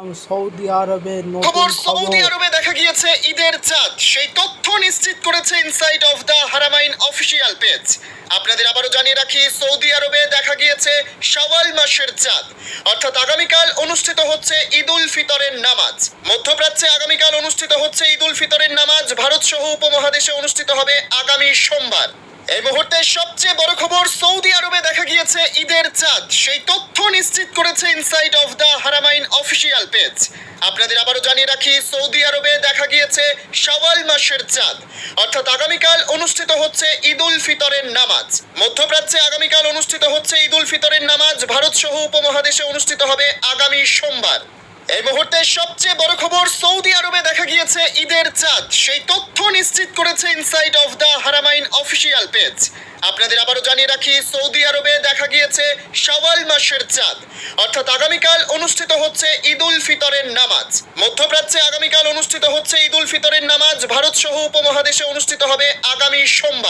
Saudi নতুন খবর খবর। সৌদি আরবে দেখা গিয়েছে ঈদের চাঁদ। সেই তথ্য নিশ্চিত করেছে inside of the Haramain official page আপনাদের আবারও জানিয়ে রাখি সৌদি আরবে দেখা গিয়েছে শাওয়াল মাসের চাঁদ। অর্থাৎ আগামীকাল অনুষ্ঠিত হচ্ছে ঈদ উল ফিতরের নামাজ। মধ্যপ্রাচ্যে আগামীকাল অনুষ্ঠিত হচ্ছে ঈদ উল ফিতরের নামাজ। ভারত সহ উপমহাদেশে অনুষ্ঠিত হবে আগামী সোমবার। এই মুহূর্তে সবচেয়ে বড় খবর সৌদি আরবে দেখা গিয়েছে ঈদের চাঁদ। সেই তথ্য নিশ্চিত করেছে inside of the Haramain official page আপনাদের আবারও জানিয়ে রাখি, সৌদি আরবে দেখা গিয়েছে সওয়াল মাসের চাঁদ। অর্থাৎ আগামীকাল অনুষ্ঠিত হচ্ছে ঈদ উল ফিতরের নামাজ। মধ্যপ্রাচ্যে আগামীকাল অনুষ্ঠিত হচ্ছে ঈদ উল ফিতরের নামাজ। ভারত সহ উপমহাদেশে অনুষ্ঠিত হবে আগামী সোমবার। এই মুহূর্তে সবচেয়ে বড় খবর সৌদি আরবে দেখা গিয়েছে ঈদের চাঁদ। সেই তথ্য নিশ্চিত করেছে inside of the Haramain official page আপনাদের আবারও জানিয়ে রাখি, সৌদি আরবে দেখা গিয়েছে সওয়াল মাসের চাঁদ। অর্থাৎ আগামীকাল অনুষ্ঠিত হচ্ছে ঈদ উল ফিতরের নামাজ। মধ্যপ্রাচ্যে আগামীকাল অনুষ্ঠিত হচ্ছে ঈদ উল ফিতরের নামাজ। ভারত সহ উপমহাদেশে অনুষ্ঠিত হবে আগামী সোমবার।